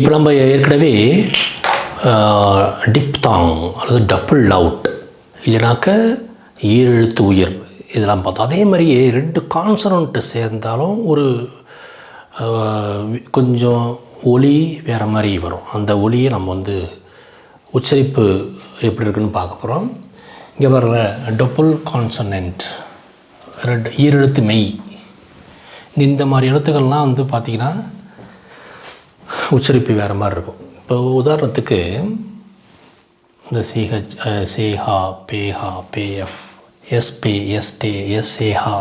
இப்போ நம்ம ஏற்கனவே டிப்தாங் அல்லது டபுள் அவுட் இல்லைனாக்க ஈரெழுத்து உயிர் இதெல்லாம் பார்த்தோம். அதே மாதிரியே ரெண்டு கான்சனண்ட்டு சேர்ந்தாலும் ஒரு கொஞ்சம் ஒலி வேறு மாதிரி வரும். அந்த ஒலியை நம்ம வந்து உச்சரிப்பு எப்படி இருக்குன்னு பார்க்க போகிறோம் இங்கே வர்ற டபுள் கான்சனன்ட் ரெண்டு ஈரெழுத்து மெய். இந்த- இந்த மாதிரி எழுத்துக்கள்லாம் வந்து பார்த்திங்கன்னா உச்சரிப்பு வேறு மாதிரி இருக்கும். இப்போ உதாரணத்துக்கு இந்த சிஹெச் சேஹா பேஹா பேஎஃப் எஸ்பே எஸ்டே எஸ்ஏஹா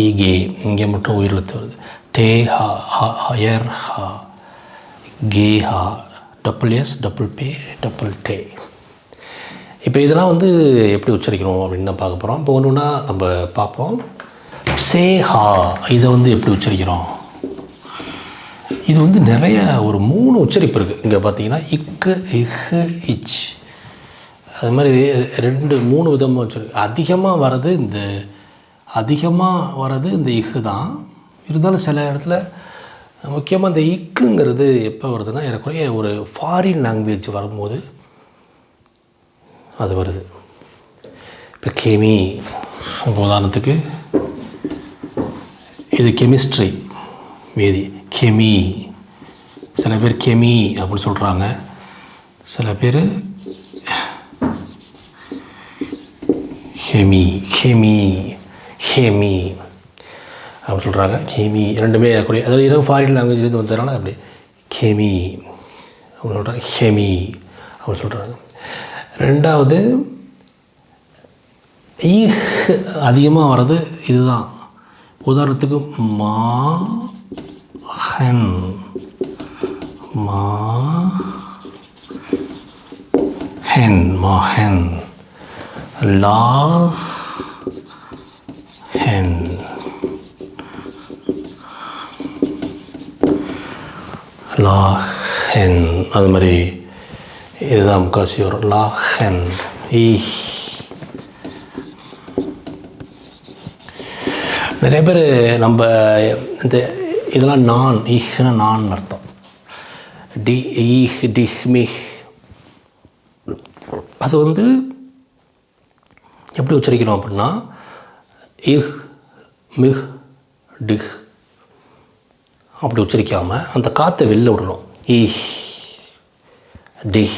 ஈகே இங்கே மட்டும் உயிரெழுத்து வருது. டேஹா எர்ஹா கேஹா டபுள் எஸ் டபுள் பே டபுள் டே இப்போ இதெல்லாம் வந்து எப்படி உச்சரிக்கணும் அப்படின்னு தான் பார்க்க போகிறோம் இப்போ ஒன்று ஒன்றா நம்ம பார்ப்போம். சேஹா இதை வந்து எப்படி உச்சரிக்கிறோம்? இது வந்து நிறைய ஒரு மூணு உச்சரிப்பு இருக்குது இங்கே பார்த்தீங்கன்னா இக்கு இஹு இச். அது மாதிரி ரெண்டு மூணு விதமாக உச்சரிப்பு அதிகமாக வர்றது இந்த அதிகமாக வர்றது இந்த இஹு தான். இருந்தாலும் சில இடத்துல முக்கியமாக இந்த இக்குங்கிறது எப்போ வருதுன்னா ஏறக்குறைய ஒரு ஃபாரின் லாங்குவேஜ் வரும்போது அது வருது. இப்போ கெமி உதாரணத்துக்கு இது கெமிஸ்ட்ரி. வேதி கெமி. சில பேர் கெமி அப்படின்னு சொல்கிறாங்க சில பேர் ஹெமி ஹெமி ஹெமி அப்படின்னு சொல்கிறாங்க கெமி ரெண்டுமே கூடிய அதாவது இடம் ஃபாரின் லாங்குவேஜ்லேருந்து வந்ததுனால அப்படி. கெமி அப்படின்னு சொல்கிறாங்க ஹெமி அப்படின்னு சொல்கிறாங்க ரெண்டாவது ஈஹ் அதிகமாக வர்றது இதுதான். உதாரணத்துக்கு மா ஹன் மா ஹென் மா ஹென் லா ஹென் லா ஹென் அது மாதிரி இதுதான் முக்காசி வரும் லா ஹென் ஈ நிறைய பேர் நம்ம இந்த இதெல்லாம் நான் இஹ்னா நான் அர்த்தம். டி ஈஹ் டிஹ் மிஹ். அது வந்து எப்படி உச்சரிக்கணும் அப்படின்னா இஹ் மிஹ் டிஹ். அப்படி உச்சரிக்காமல் அந்த காற்றை வெளில விடணும். இஹ் டிஹ்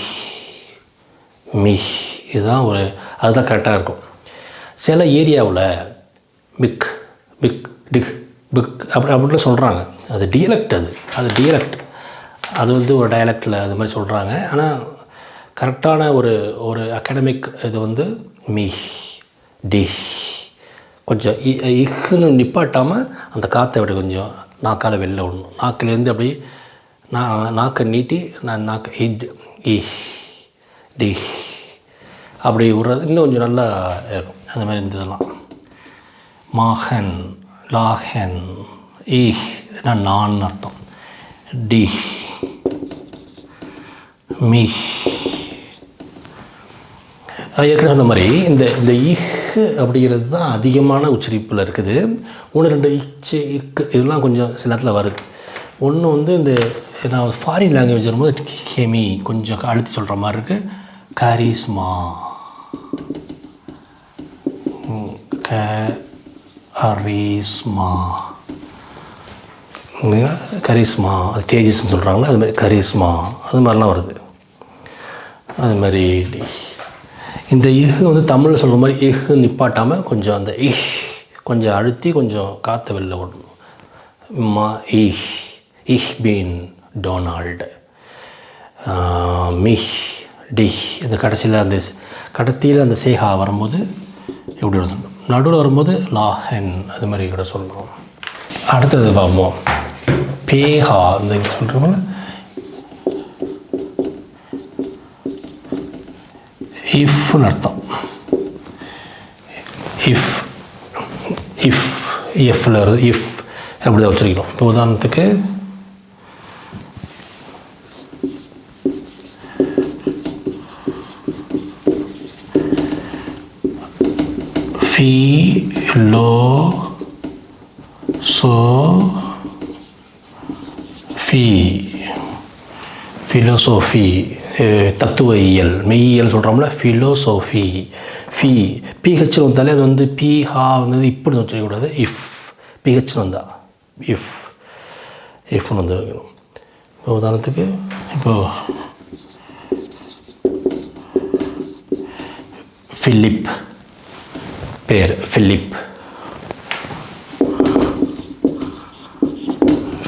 மிஹ். இதுதான் ஒரு அதுதான் கரெக்டாக இருக்கும். சில ஏரியாவில் மிக் பிக் டிஹ். பிக் அப்படி அப்படின்னு சொல்கிறாங்க அது டியலெக்ட் அது. அது டியலக்ட் அது வந்து ஒரு டயலக்டில் அது மாதிரி சொல்கிறாங்க ஆனால் கரெக்டான ஒரு ஒரு அகாடமிக் இது வந்து மி டி கொஞ்சம் இ- இஹ்னு நிப்பாட்டாமல் அந்த காற்றை விட கொஞ்சம். நாக்கால் வெளில விடணும். நாக்கிலேருந்து அப்படி நான் நாக்கை நீட்டி நான் நாக்கு இட் இ டி அப்படி விடுறது. இன்னும் கொஞ்சம் நல்லா இருக்கும். அந்த மாதிரி இருந்ததெல்லாம் மாஹன் லாஹென் ஈஹ் நான் அர்த்தம் டி மிஹ் ஏற்கனவே சொன்ன மாதிரி இந்த இந்த இஹ் அப்படிங்கிறது தான் அதிகமான உச்சரிப்பில் இருக்குது ஒன்று ரெண்டு இச்சு இக்கு இதெல்லாம் கொஞ்சம் சில நேரத்தில் வருது ஒன்று வந்து இந்த நான் ஃபாரின் லாங்குவேஜ் வரும்போது ஹெமி கொஞ்சம் அழுத்தி சொல்கிற மாதிரி இருக்குது கரிஸ்மா அரிஸ்மா. கரிஸ்மா. அது தேஜஸ்ன்னு சொல்கிறாங்களா அது மாதிரி கரிஸ்மா. அது மாதிரிலாம் வருது. அது மாதிரி இந்த இஹு வந்து தமிழில் சொல்கிற மாதிரி இஹ் நிப்பாட்டாமல் கொஞ்சம் அந்த இஹ் கொஞ்சம் அழுத்தி கொஞ்சம் காற்றை வெளில விடணும் மா இஹ் இஹ் பீன் டொனால்டு. மிஹ் டிஹ். இந்த கடைசியில் அந்த கடைசியில் அந்த சேகா வரும்போது எப்படி எழுதணும் நடுவில் வரும்போது லாஹென் அது மாதிரி கூட சொல்கிறோம் அடுத்தது பார்ப்போம். பேஹா இந்த இங்கே சொல்கிறோம்ல இஃப்னு அர்த்தம். இஃப் இஃப் எஃப்ல வருது இஃப் அப்படி தான் வச்சுருக்கணும் இப்போ உதாரணத்துக்கு ஃபி லோ சோ ஃபி ஃபிலோசோஃபி தத்துவ இயல். மெய்யியல் சொல்கிறோம்ல ஃபிலோசோஃபி ஃபி பிஹெச்னு வந்தாலே அது வந்து பி ஹா வந்து இப்படி சொல்லக்கூடாது இஃப் பிஹெச்னு வந்தா. இஃப் இஃப்னு வந்து. வைக்கணும் இப்போ உதாரணத்துக்கு இப்போ ஃபிலிப் பேர் ஃபிலிப்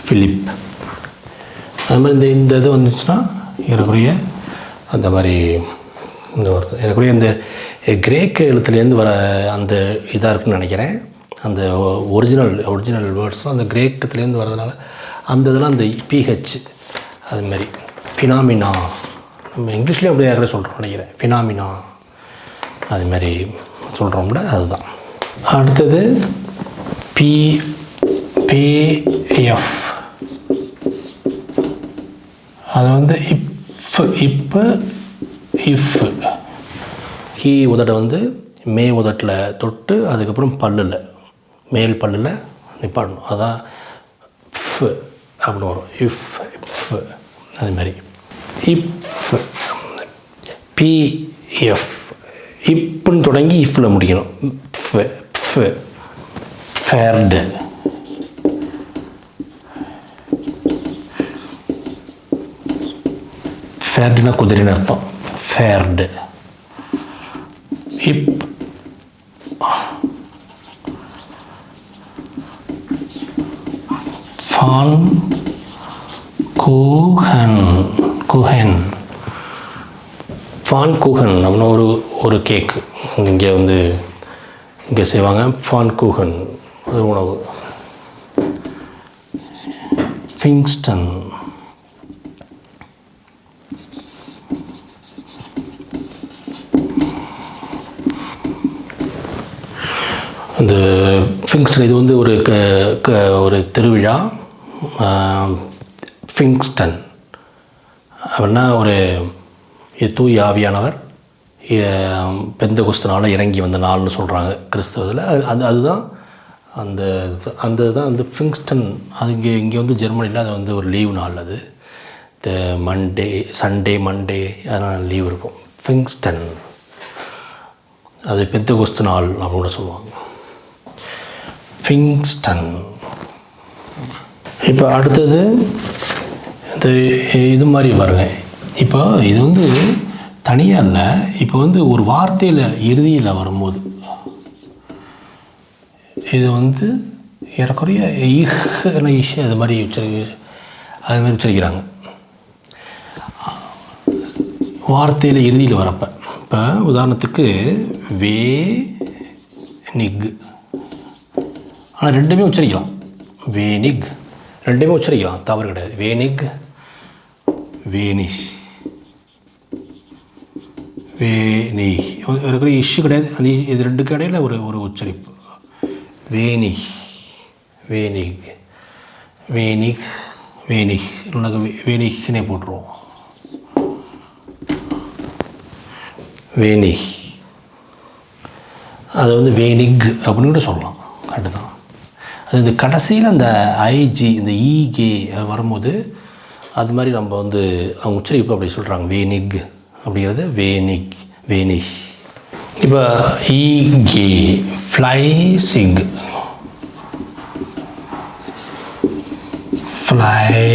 ஃபிலிப் அது மாதிரி இந்த இந்த இது வந்துச்சுன்னா ஏறக்குறைய அந்த மாதிரி இந்த வருது ஏறக்குறைய இந்த கிரேக்க எழுத்துலேருந்து வர அந்த இதாக இருக்குன்னு நினைக்கிறேன். அந்த ஒரிஜினல் ஒரிஜினல் வேர்ட்ஸ்லாம் அந்த கிரேக்கத்துலேருந்து வரதுனால அந்த இதெல்லாம் அந்த பிஹெச் அது மாதிரி. ஃபினாமினா நம்ம இங்கிலீஷ்லேயும் அப்படியே ஏற்கனவே சொல்கிறோம் நினைக்கிறேன். ஃபினாமினா அது மாதிரி சொல்கிறோம்ல அதுதான். அடுத்தது பி பிஎஃப் அது வந்து இப் இப்போ இஃப் கீ உதட்டை வந்து மே உதட்டில் தொட்டு அதுக்கப்புறம் பல்லில். மேல் பல்லில் நிப்பாடணும் அதான் ஃப் அப்படின்னு வரும். இஃப் இஃப் அது மாதிரி. இஃப் பிஎஃப் இப்புன்னு தொடங்கி இஃப்பில் முடிக்கணும் ஃப் ஃப் ஃபேர்டு ஃபேர்டுனா குதிரைன்னு அர்த்தம் ஃபேர்டு இப் ஃபான் கூஹன் குஹன் ஃபான் கூகன் அப்படின்னா ஒரு ஒரு கேக் இங்கே வந்து இங்கே செய்வாங்க. ஃபான் கூகன் அது உணவு. ஃபிங்ஸ்டன் இந்த ஃபிங்ஸ்டன் இது வந்து ஒரு க க ஒரு திருவிழா. ஃபிங்ஸ்டன் அப்படின்னா ஒரு தூய் ஆவியானவர் பெந்த குஸ்தனால் இறங்கி வந்த நாள்னு சொல்கிறாங்க கிறிஸ்தவத்தில். அது அது அதுதான் அந்த அந்த தான் வந்து ஃபிங்ஸ்டன் அது இங்கே இங்கே வந்து ஜெர்மனியில் அது வந்து ஒரு லீவ் நாள் அது. த மண்டே சண்டே மண்டே அதனால் லீவ் இருக்கும். ஃபிங்ஸ்டன் அது பெந்த குஸ்து நாள் அப்படின்னு கூட சொல்லுவாங்க. ஃபிங்ஸ்டன் இப்போ அடுத்தது இந்த இது மாதிரி பாருங்கள் இப்போ இது வந்து தனியாக இல்லை இப்போ வந்து ஒரு வார்த்தையில் இறுதியில் வரும்போது இது வந்து ஏறக்குறைய இஹ் அது மாதிரி உச்சரி அது மாதிரி உச்சரிக்கிறாங்க வார்த்தையில் இறுதியில் வரப்போ இப்போ உதாரணத்துக்கு வே நிக். ஆனால் ரெண்டுமே உச்சரிக்கலாம் வேனிக் ரெண்டுமே உச்சரிக்கலாம் தவறு கிடையாது. வேனிக் வேனிஷ் வேனி இருக்கிற இஷ்யூ கிடையாது. அந்த இது ரெண்டுக்கு இடையில் ஒரு ஒரு உச்சரிப்பு. வேணி. வேணிக் வேணிக் வேணிக் உனக்கு வேணிக்னே போட்டுருவோம். வேணி. அது வந்து வேணிக் அப்படின்னு கூட சொல்லலாம். கரெக்டு தான். அது இந்த கடைசியில் அந்த ஐஜி இந்த ஈகே வரும்போது அது மாதிரி நம்ம வந்து அவங்க உச்சரிப்பு அப்படி சொல்கிறாங்க வேணிக். அப்படிங்கிறது வேனிக் வேனிக் இப்போ ஈகே கே ஃப்ளை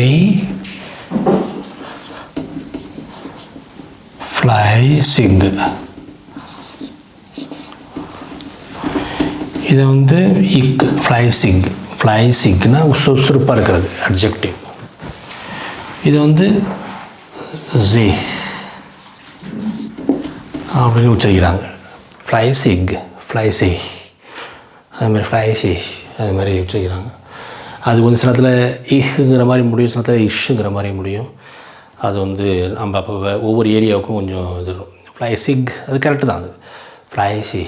ஃப்ளை சிங்கு இது வந்து இக் ஃப்ளைசிக் ஃப்ளைசிக்னா சுறுசுறுப்பாக இருக்கிறது அட்ஜெக்டிவ் இது வந்து ஜே அப்படின்னு உச்சரிக்கிறாங்க ஃப்ளைசிக் ஃப்ளைசி அது மாதிரி ஃப்ளைசி அது மாதிரி உச்சரிக்கிறாங்க அது கொஞ்சம் சில நேரத்தில் இஹுங்கிற மாதிரி முடியும் சில நேரத்தில் இஷ்ஷுங்கிற மாதிரி முடியும் அது வந்து நம்ம அப்போ ஒவ்வொரு ஏரியாவுக்கும் கொஞ்சம் இது ஃப்ளைசிக் அது கரெக்டு தான் அது ஃப்ளைசி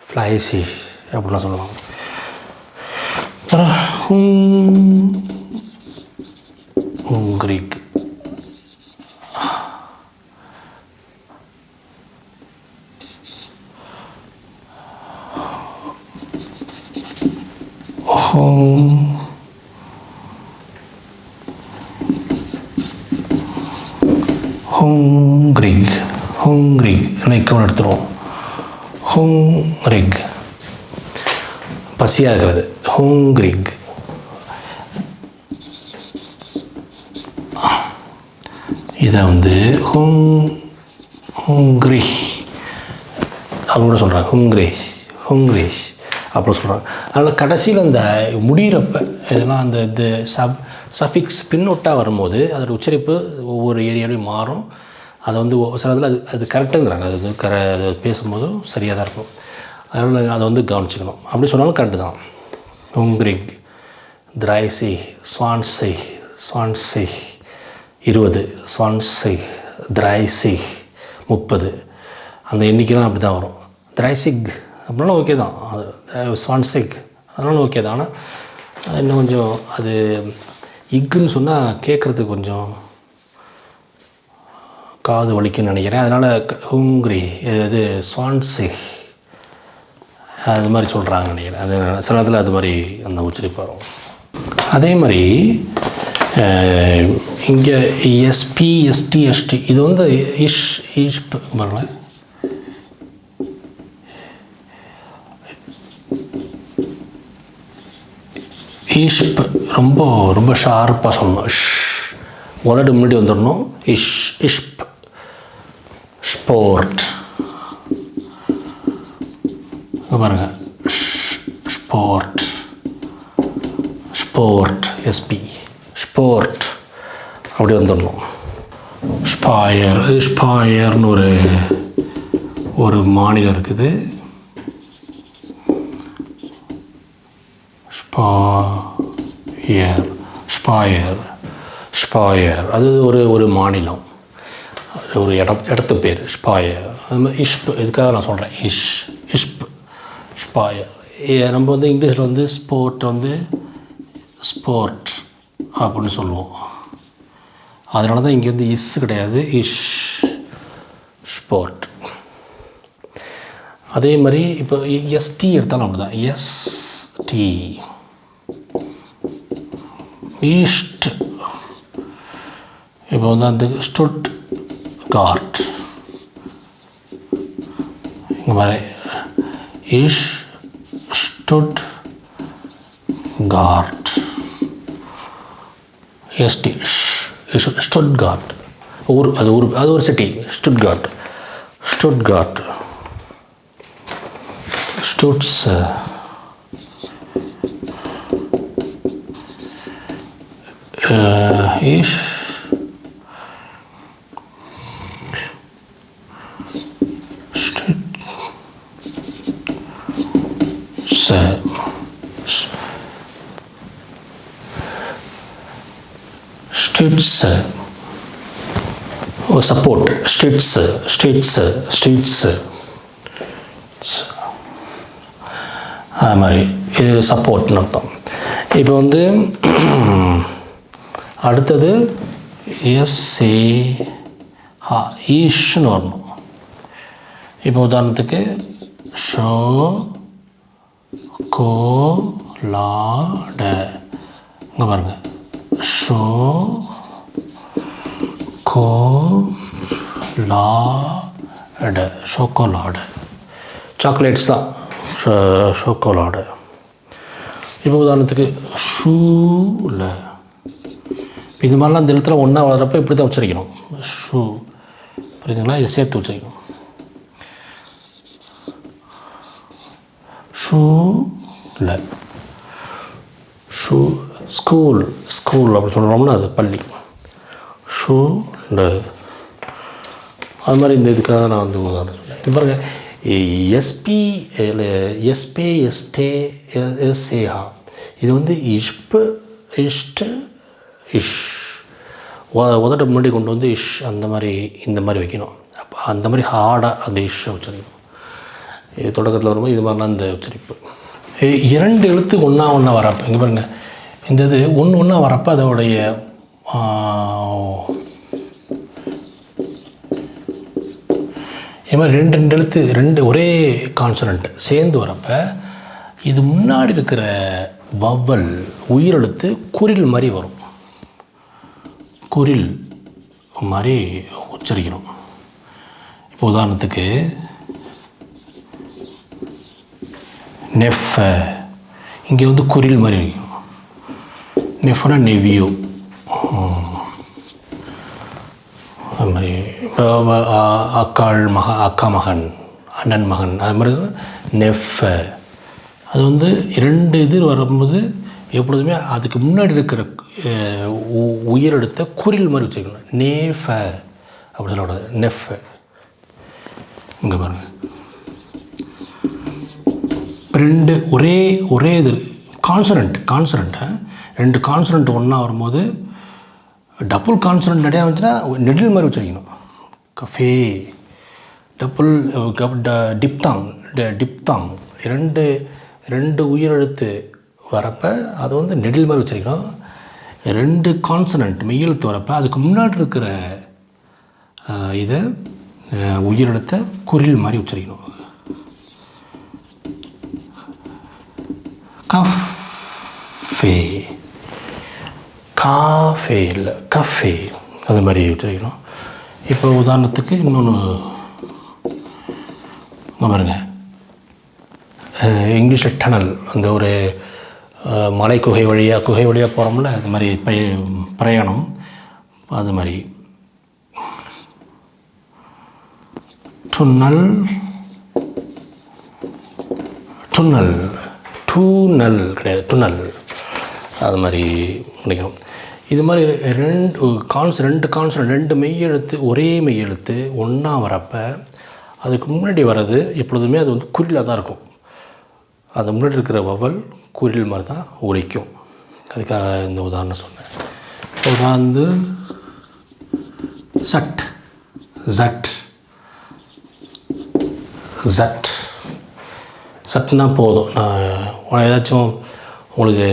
ஃப்ளைசி அப்படிலாம் சொல்லுவாங்க அப்புறம் கிரீக்கு ஹுங்ரிக் நிற்கவும் எடுத்துருவோம் ஹுங்ரிக் பசியாக இருக்கிறது ஹுங்ரிக் இதை வந்து ஹுங் ஹோங்ரி அப்படின்னு கூட சொல்கிறாங்க ஹுங்ரேஷ் ஹுங்ரேஷ் அப்படின்னு சொல்கிறாங்க அதனால் கடைசியில் அந்த முடிகிறப்ப இதெல்லாம் அந்த இது சப் சஃபிக்ஸ் பின்னொட்டாக வரும்போது அதோடய உச்சரிப்பு ஒவ்வொரு ஏரியாலையும் மாறும். அதை வந்து சில இதில் அது அது கரெக்டுங்கிறாங்க. அது வந்து கர அது பேசும்போதும் சரியாக தான் இருக்கும். அதனால் அதை வந்து கவனிச்சுக்கணும். அப்படி சொன்னாலும் கரெக்டு தான். ஹுங்ரிக் திராய்சி ஸ்வான்சி ஸ்வான்சி இருபது ஸ்வான்சி திராய்சி முப்பது. அந்த எண்ணிக்கைலாம் அப்படி தான் வரும். திராய்சிக் அப்படின்னாலும் ஓகே தான். அது ஸ்வான்சிக் அதனாலும் ஓகே தான். ஆனால் இன்னும் கொஞ்சம் அது இக்குன்னு சொன்னால் கேட்குறதுக்கு கொஞ்சம் காது வலிக்குன்னு நினைக்கிறேன். அதனால் ஹூங்க்ரி இது ஸ்வான்சிக் அது மாதிரி சொல்கிறாங்க நினைக்கிறேன். அது சில இடத்துல அது மாதிரி அந்த உச்சரிப்பு வரும் அதே மாதிரி இங்கே எஸ்பி எஸ்டி எஸ்டி இது வந்து இஷ் இஷ் பாருங்களேன் ஈஷ்ப் ரொம்ப ரொம்ப ஷார்ப்பாக சொல்லணும். இஷ். உதடு முன்னாடி வந்துடணும். இஷ் இஷ்ப். ஸ்போர்ட் பாருங்க ஸ்போர்ட் ஸ்போர்ட் எஸ்பி ஸ்போர்ட் அப்படி வந்துடணும் ஸ்பாயர் ஸ்பாயர்னு ஒரு ஒரு மாநிலம் இருக்குது ஸ்பாயர் ஸ்பாயர் ஸ்பாயர் அது ஒரு ஒரு மாநிலம் ஒரு இடம் இடத்து பேர் ஸ்பாயர் அது மாதிரி இஷ்ப் இதுக்காக நான் சொல்கிறேன் இஷ் இஷ்ப் ஸ்பாயர் நம்ம வந்து இங்கிலீஷில் வந்து ஸ்போர்ட் வந்து ஸ்போர்ட் அப்படின்னு சொல்லுவோம். அதனால தான் இங்கே வந்து இஸ் கிடையாது இஷ் ஸ்போர்ட். அதே மாதிரி இப்போ எஸ்டி எடுத்தாலும் அப்படி தான் எஸ்டி. ஈஸ்ட் இப்போ வந்து அந்த ஸ்டுட் கார்ட் இங்கே மாதிரி இஷ் stood card ST stood card ஊர் அது ஊர் அது ஒரு city stood card stood card ஸ்டுட்ஸ் இஷ் சப்போர்ட் ஸ்ட்ரிட்ஸ் ஸ்ட்ரிட்ஸ் ஸ்ட்ரிட்ஸ் அது மாதிரி இது சப்போர்ட்னு அர்த்தம். இப்போ வந்து அடுத்தது எஸ்ஏ ஹா ஈஷ்னு வரணும். இப்போ உதாரணத்துக்கு ஷோ கோ லா ட இங்கே பாருங்க. ஷோ கோ லா ட ஷோக்கோலாடு. சாக்லேட்ஸ் தான். ஷோ- ஷோக்கோலாடு. இப்போ உதாரணத்துக்கு ஷூல. இது மாதிரிலாம் அந்த இடத்துல ஒன்றா வளர்கிறப்ப இப்படி தான் உச்சரிக்கணும் ஷூ. புரியுதுங்களா? இதை சேர்த்து உச்சரிக்கணும் ஷூல ஷூ ஸ்கூல் ஸ்கூல் அப்படி சொல்கிறோம்னா அது பள்ளி ஷூவில் அது மாதிரி இந்த இதுக்காக நான் வந்து உதாரணம் சொன்னேன் இது பாருங்க எஸ்பி எஸ்பே எஸ்டே எஸ்ஏஹா இது வந்து இஷ்பு இஷ்ட இஷ் உதட்ட முன்னாடி கொண்டு வந்து இஷ் அந்த மாதிரி இந்த மாதிரி வைக்கணும் அப்போ அந்த மாதிரி ஹார்டாக அந்த இஷ்ஷை வச்சுருக்கணும் தொடக்கத்தில் வரும்போது இது மாதிரிலாம் இந்த உச்சரிப்பு. இரண்டு எழுத்து ஒன்றா ஒன்றா வரப்போ இங்கே பாருங்க. இந்த இது ஒன்று ஒன்றா வரப்போ அதோடைய இது மாதிரி ரெண்டு ரெண்டு எழுத்து ரெண்டு ஒரே கான்சனண்ட் சேர்ந்து வரப்போ இது முன்னாடி இருக்கிற வவ்வல் உயிரெழுத்து குரில் மாதிரி வரும். குரில் மாதிரி உச்சரிக்கணும். இப்போ உதாரணத்துக்கு நெஃப. இங்கே வந்து குரில் மாதிரி வைக்கும் நெஃப்னா நெவியோ. அது மாதிரி. அக்காள் மக அக்கா மகன் அண்ணன் மகன் அது மாதிரி நெஃப. அது வந்து இரண்டு இது வரும்போது எப்பொழுதுமே அதுக்கு முன்னாடி இருக்கிற உயிரெடுத்த குரில் குறில் மாதிரி வச்சுக்கணும். நேஃப. அப்படி சொல்லக்கூடாது. நெஃப. இங்கே பாருங்கள் ரெண்டு ஒரே ஒரே இது கான்சனண்ட் கான்சனண்ட்டை ரெண்டு கான்சனண்ட் ஒன்றா வரும்போது டபுள் கான்சனண்ட் நிறையா வந்துச்சுன்னா நெடில் மாதிரி வச்சிருக்கணும். கஃபே டபுள் டிப்தாங் டிப்தாங் ரெண்டு ரெண்டு உயிரெழுத்து வரப்போ அது வந்து நெடில் மாதிரி வச்சுருக்கணும். ரெண்டு கான்சனண்ட் மெய்யெழுத்து வரப்போ அதுக்கு முன்னாடி இருக்கிற இதை உயிரெழுத்தை குரில் மாதிரி வச்சுருக்கணும். கஃபே காஃபே இல்லை கஃபே அது மாதிரி வச்சுருக்கணும் இப்போ உதாரணத்துக்கு இன்னொன்று பாருங்க. இங்கிலீஷில் டனல் அந்த ஒரு மலை குகை வழியாக குகை வழியாக போகிறோம்ல அது மாதிரி பய பிரயாணம் அது மாதிரி. டுன்னல் டுன்னல் டூனல் கிடையாது துன்னல் அது மாதிரி நினைக்கணும் இது மாதிரி ரெண்டு கான்ஸ் ரெண்டு கான்ஸ் ரெண்டு மெய்யெழுத்து ஒரே மெய்யெழுத்து ஒன்றா வரப்போ அதுக்கு முன்னாடி வர்றது எப்பொழுதுமே அது வந்து குறிலாக தான் இருக்கும். அது முன்னாடி இருக்கிற வவல் குறில் மாதிரி தான் ஒலிக்கும் அதுக்காக இந்த உதாரணம் சொன்னேன். உதாந்து சட் ஜட் ஜட் சட்னா போதும். நான் ஏதாச்சும் உங்களுக்கு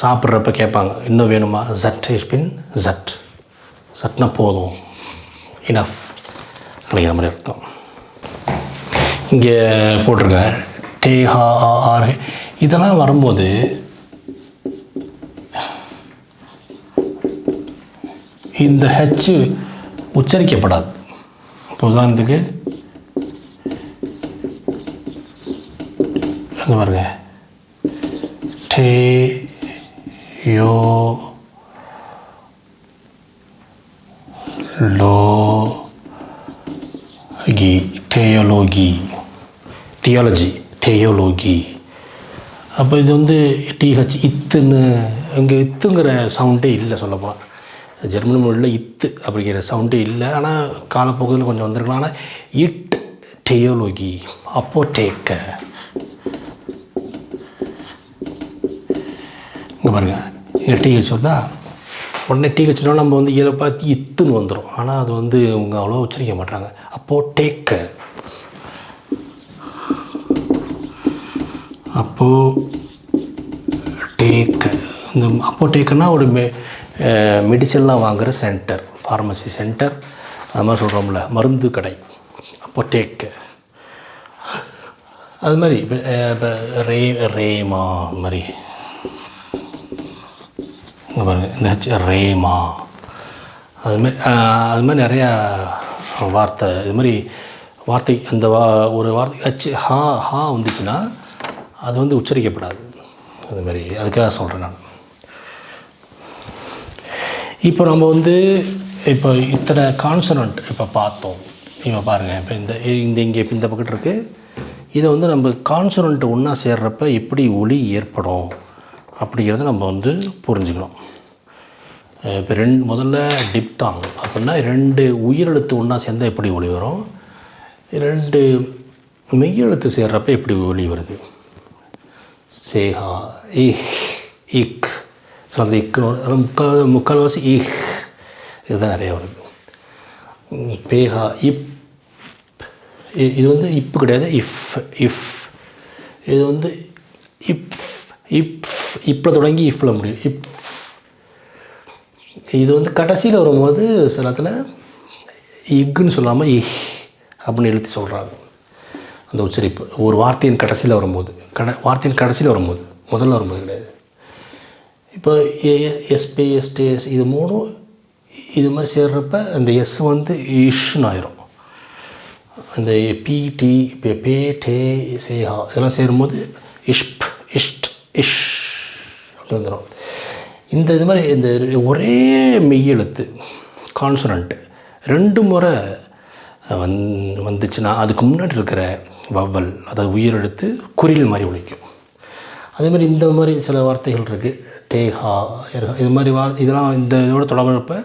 சாப்பிட்றப்ப கேட்பாங்க இன்னும் வேணுமா? ஜட் இஸ்பின் ஜட் சட்னா போதும். இனஃப் அப்படிங்கிற மாதிரி அர்த்தம். இங்கே போட்டிருக்கேன் டே ஹா ஆ ஆர் இதெல்லாம் வரும்போது இந்த ஹெச் உச்சரிக்கப்படாது. இப்போ உதாரணத்துக்கு இந்த பாருங்க. டே யோ லோ கி டேயோலோகி. தியாலஜி டேயோலோகி. அப்போ இது வந்து டிஹெச் இத்துன்னு. இங்கே இத்துங்கிற சவுண்டே இல்லை சொல்லப்போனால் ஜெர்மன் மொழியில் இத்து அப்படிங்கிற சவுண்டே இல்லை. ஆனால் காலப்போக்கில் கொஞ்சம் வந்திருக்கலாம். ஆனால் இட் டெயோலோகி. அப்போ டேக்க இங்கே பாருங்கள் இங்கே டிஹெச் வச்சுருந்தா உடனே டிஹெச்னா நம்ம வந்து இதை பார்த்து இத்துன்னு வந்துடும் ஆனால் அது வந்து அவங்க அவ்வளோ உச்சரிக்க மாட்டாங்க அப்போது டேக்க. அப்போது டேக்க. இந்த அப்போ டேக்குன்னா ஒரு மெ மெடிசன்லாம் வாங்குகிற சென்டர் ஃபார்மசி சென்டர். அது மாதிரி சொல்கிறோம்ல மருந்து கடை. அப்போ டேக்க. அது மாதிரி இப்போ ரே ரேமா மாதிரி. இங்க பாருங்க இந்த ஹெச் ரேமா. அதுமாரி அது மாதிரி நிறையா வார்த்தை. இது மாதிரி வார்த்தை அந்த வா ஒரு வார்த்தை ஹச் ஹா ஹா வந்துச்சுன்னா அது வந்து உச்சரிக்கப்படாது. அது மாதிரி அதுக்காக சொல்கிறேன் நான். இப்போ நம்ம வந்து இப்போ இத்தனை கான்சனண்ட் இப்போ பார்த்தோம். இப்போ பாருங்கள் இப்போ இந்த இந்த இங்கே இப்போ இந்த பக்கத்து இருக்குது இதை வந்து நம்ம கான்சனண்ட் ஒன்றா சேர்றப்ப எப்படி ஒளி ஏற்படும்? அப்படிங்கிறத நம்ம வந்து புரிஞ்சுக்கணும். இப்போ ரெண்டு முதல்ல டிப்தாங் அப்படின்னா ரெண்டு உயிரெழுத்து ஒன்றா சேர்ந்தால் எப்படி ஒலி வரும்? ரெண்டு மெய்யெழுத்து சேர்றப்ப எப்படி ஒலி வருது? சேஹா இஹ் இக். சில இக்கு முக்கால் முக்கால்வாசி இஹ். இதுதான் நிறையா வருது பேஹா இப். இ- இது வந்து இப்பு கிடையாது. If if. இது வந்து இப் இப். இப்பில் தொடங்கி இஃப்பில் முடியும் இப் இது வந்து கடைசியில் வரும்போது சிலத்தில் இக்குன்னு சொல்லாமல் இஹ் அப்படின்னு எழுதி சொல்கிறாங்க அந்த உச்சரிப்பு. ஒரு வார்த்தையின் கடைசியில் வரும்போது. கடை வார்த்தையின் கடைசியில் வரும்போது. முதல்ல வரும்போது கிடையாது. இப்போ எஸ்பி எஸ்டிஎஸ் இது மூணும் இது மாதிரி சேர்றப்ப அந்த எஸ் வந்து இஷ்னு ஆயிரும். அந்த பிடி பே பே டே சேஹா இதெல்லாம் சேரும்போது இஷ்ப் இஷ்ட் இஷ் அப்படி வந்துடும் இந்த இது மாதிரி இந்த ஒரே மெய்யெழுத்து கான்சனண்ட்டு ரெண்டு முறை வந் வந்துச்சுன்னா அதுக்கு முன்னாடி இருக்கிற வவ்வல் அதாவது உயிரெழுத்து குரில் மாதிரி ஒழிக்கும். அதே மாதிரி இந்த மாதிரி சில வார்த்தைகள் இருக்குது டேஹா எர்ஹா, இது மாதிரி வா இதெல்லாம் இந்த இதோட தொடங்குறப்ப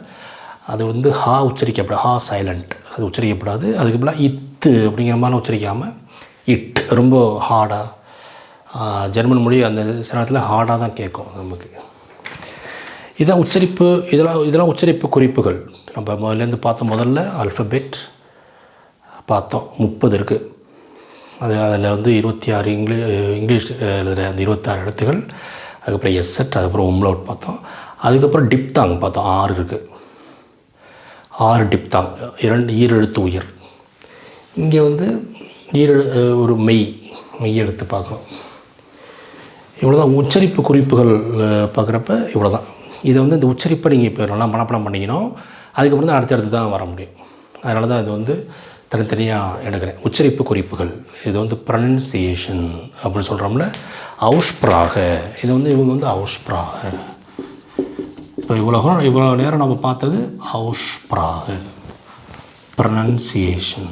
அது வந்து ஹா உச்சரிக்கப்படாது. ஹா சைலண்ட் அது உச்சரிக்கப்படாது. அதுக்கு பதிலாக இத்து அப்படிங்கிற மாதிரிலாம் உச்சரிக்காமல் இட் ரொம்ப ஹார்டாக ஜெர்மன் மொழி அந்த சில ஹார்டாக தான் கேட்கும் நமக்கு. இதான் உச்சரிப்பு இதெல்லாம் இதெல்லாம் உச்சரிப்பு குறிப்புகள். நம்ம முதல்லேருந்து பார்த்தோம் முதல்ல அல்ஃபபெட் பார்த்தோம் முப்பது இருக்குது அது அதில் வந்து இருபத்தி ஆறு இங்கிலீஷ் இங்கிலீஷ் எழுதுகிற அந்த இருபத்தாறு எழுத்துகள் அதுக்கப்புறம் எஸ்எட் அதுக்கப்புறம் உம்லவுட் பார்த்தோம். அதுக்கப்புறம் டிப்தாங் பார்த்தோம் ஆறு இருக்குது ஆறு டிப்தாங் இரண்டு ஈரெழுத்து உயிர். இங்கே வந்து ஈரெழு ஒரு மெய் மெய் எடுத்து பார்க்குறோம் இவ்வளோ தான் உச்சரிப்பு குறிப்புகள் பார்க்குறப்ப இவ்வளோ தான் இதை வந்து இந்த உச்சரிப்பை நீங்கள் இப்போ நல்லா மனப்படம் பண்ணிக்கணும். அதுக்கப்புறம் தான் அடுத்தடுத்து தான் வர முடியும். அதனால தான் இது வந்து தனித்தனியாக எடுக்கிறேன். உச்சரிப்பு குறிப்புகள். இது வந்து ப்ரனன்சியேஷன் அப்படின்னு சொல்கிறோம்ல அவுஷ்ப்ராக இது வந்து இவங்க வந்து அவுஷ்ப்ராக இப்போ இவ்வளோ இவ்வளோ நேரம் நம்ம பார்த்தது அவுஷ்ப்ராக ப்ரனன்சியேஷன்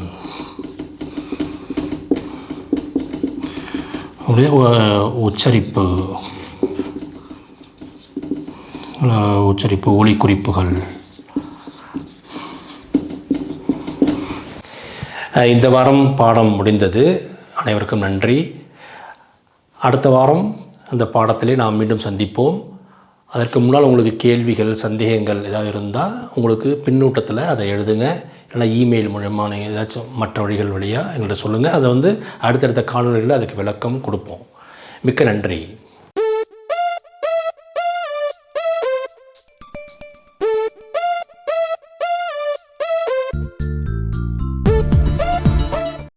உடைய உச்சரிப்பு. உச்சரிப்பு ஒளி குறிப்புகள். இந்த வாரம் பாடம் முடிந்தது. அனைவருக்கும் நன்றி. அடுத்த வாரம் அந்த பாடத்திலே நாம் மீண்டும் சந்திப்போம். அதற்கு முன்னால் உங்களுக்கு கேள்விகள் சந்தேகங்கள் ஏதாவது இருந்தால் உங்களுக்கு பின்னூட்டத்தில் அதை எழுதுங்க. இல்லைன்னா இமெயில் மூலயமா நீங்கள் ஏதாச்சும் மற்ற வழிகள் வழியாக எங்கள்கிட்ட சொல்லுங்கள் அதை வந்து அடுத்தடுத்த காணொலிகளில் அதுக்கு விளக்கம் கொடுப்போம். மிக்க நன்றி.